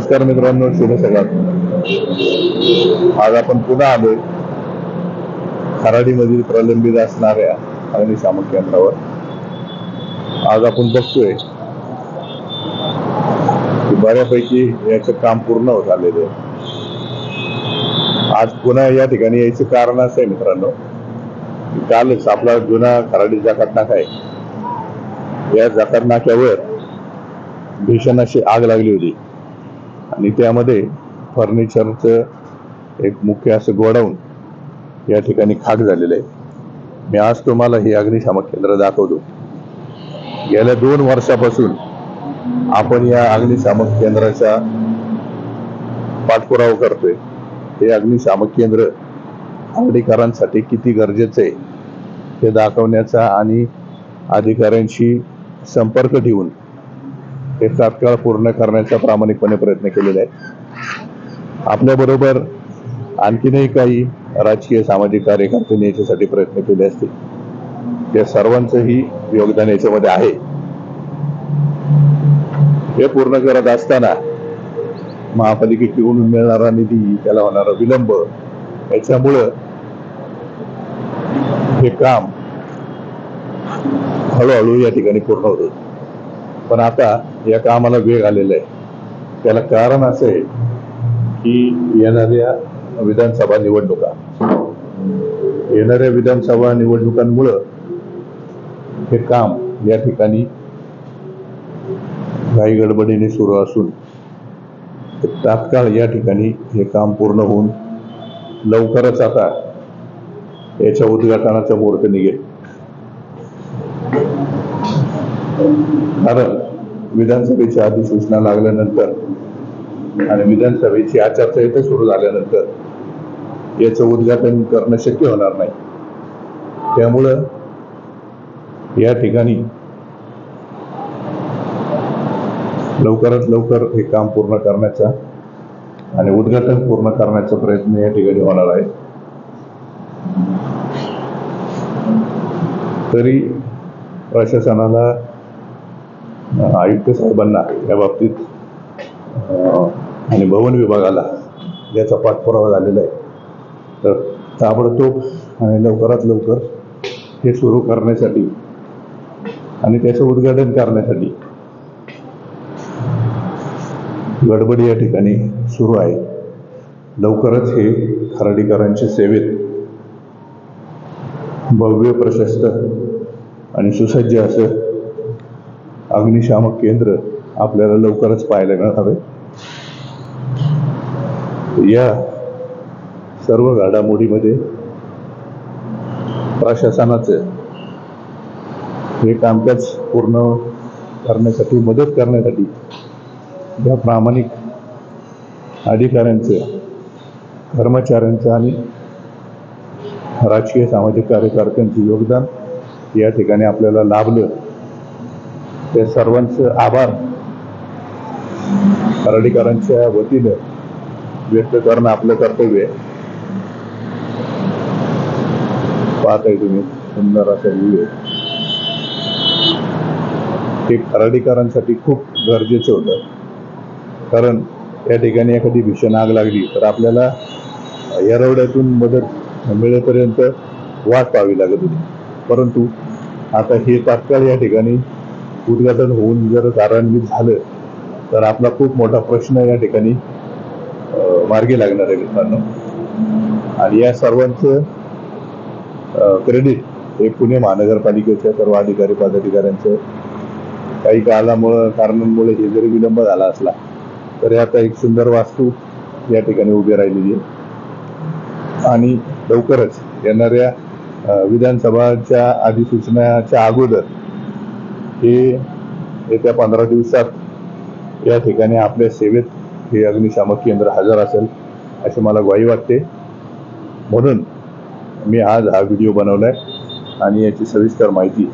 नमस्कार मित्रांनो शुभ सकाळ. आज आपण पुन्हा आलोय खराडीमधील प्रलंबित असणाऱ्या अग्निशामक केंद्रावर आज आपण बघतोय की बऱ्यापैकी याचं काम पूर्ण होत आलेलं आहे. आज पुन्हा या ठिकाणी यायचं कारण असं आहे मित्रांनो कालच आपला जुना खराडी जाकात नाका आहे. या जाकात नाक्यावर भीषण अशी आग लागली होती. आणि त्यामध्ये फर्निचरचं एक मुख्य असं गोडाऊन या ठिकाणी खाक झालेलं आहे. मी आज तुम्हाला हे अग्निशामक केंद्र दाखवतो. गेल्या दोन वर्षापासून आपण या अग्निशामक केंद्राचा पाठपुरावा करतोय. हे अग्निशामक केंद्र हर्डीकरांसाठी किती गरजेचं आहे हे दाखवण्याचा आणि अधिकाऱ्यांशी संपर्क ठेवून ते तात्काळ पूर्ण करण्याचा प्रामाणिकपणे प्रयत्न केलेले आहेत आपल्याबरोबर आणखीनही काही राजकीय सामाजिक कार्यकर्त्यांनी याच्यासाठी प्रयत्न केले असतील. त्या सर्वांचंही योगदान याच्यामध्ये आहे. हे पूर्ण करत असताना महापालिकेकडून मिळणारा निधी त्याला होणारा विलंब याच्यामुळं हे काम हळूहळू या ठिकाणी पूर्ण होतं. पण आता या कामाला वेग आलेला आहे. त्याला कारण असं आहे की येणाऱ्या विधानसभा निवडणुका येणाऱ्या विधानसभा निवडणुकांमुळं हे काम या ठिकाणी घाई गडबडीने सुरू असून तात्काळ या ठिकाणी हे काम पूर्ण होऊन लवकरच आता याच्या उद्घाटनाचा मुहूर्त निघेल. कारण विधानसभेची अधिसूचना लागल्यानंतर आणि विधानसभेची आचारसंहिता सुरू झाल्यानंतर याचं उद्घाटन करणं शक्य होणार नाही. त्यामुळं या ठिकाणी लवकरात लवकर हे काम पूर्ण करण्याचा आणि उद्घाटन पूर्ण करण्याचा प्रयत्न या ठिकाणी होणार आहे. तरी प्रशासनाला आयुक्त साहेबांना या बाबतीत आणि भवन विभागाला याचा पाठपुरावा झालेला आहे. तर ताबडतोब आणि लवकरात लवकर हे सुरू करण्यासाठी आणि त्याचं उद्घाटन करण्यासाठी गडबड या ठिकाणी सुरू आहे. लवकरच हे खराडीकरांच्या सेवेत भव्य प्रशस्त आणि सुसज्ज असं अग्निशामक केंद्र आपल्याला लवकरच पाहायला मिळणार आहे. या सर्व घडामोडीमध्ये प्रशासनाचं हे कामकाज पूर्ण करण्यासाठी मदत करण्यासाठी या प्रामाणिक अधिकाऱ्यांचं कर्मचाऱ्यांचं आणि राजकीय सामाजिक कार्यकर्त्यांचं योगदान या ठिकाणी आपल्याला लाभलं. त्या सर्वांचं आभार. खराडीकरांच्या वतीनं व्यक्त करणं आपलं कर्तव्य आहे. पाहताय तुम्ही सुंदर असा व्ह्यू आहे. खराडीकरांसाठी खूप गरजेचं होतं. कारण या ठिकाणी एखादी भीषण आग लागली तर आपल्याला एरवड्यातून मदत मिळेपर्यंत वाट पाहावी लागत होती. परंतु आता हे तात्काळ या ठिकाणी उद्घाटन होऊन जर कार्यान्वित झालं तर आपला खूप मोठा प्रश्न या ठिकाणी मार्गी लागणार आहे मित्रांनो. आणि या सर्वांचं क्रेडिट हे पुणे महानगरपालिकेच्या सर्व अधिकारी पदाधिकाऱ्यांचं. काही कालामुळं कारणांमुळे हे जरी विलंब झाला असला तरी आता एक सुंदर वास्तू या ठिकाणी उभी राहिलेली आहे. आणि लवकरच येणाऱ्या विधानसभाच्या अधिसूचनाच्या अगोदर हे येत्या पंधरा दिवसात या ठिकाणी आपल्या सेवेत हे अग्निशामक केंद्र हजर असेल अशी मला ग्वाही वाटते. म्हणून मी आज हा व्हिडिओ बनवला आहे आणि याची सविस्तर माहिती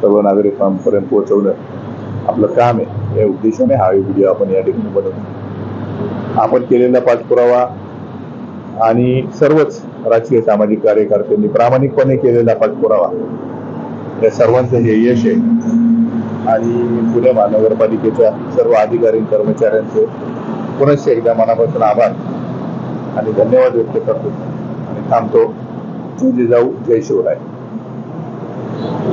सर्व नागरिकांपर्यंत पोहोचवणं आपलं काम आहे. या उद्देशाने हा व्हिडिओ आपण या ठिकाणी बनवतो. आपण केलेला पाठपुरावा आणि सर्वच राजकीय सामाजिक कार्यकर्त्यांनी प्रामाणिकपणे केलेला पाठपुरावा या सर्वांचं हे यश आहे. आणि पुणे महानगरपालिकेच्या सर्व अधिकारी कर्मचाऱ्यांचं पुनश्च एकदा मनापासून आभार आणि धन्यवाद व्यक्त करतो. आणि थांबतो. जय जाऊ जय शिवराय.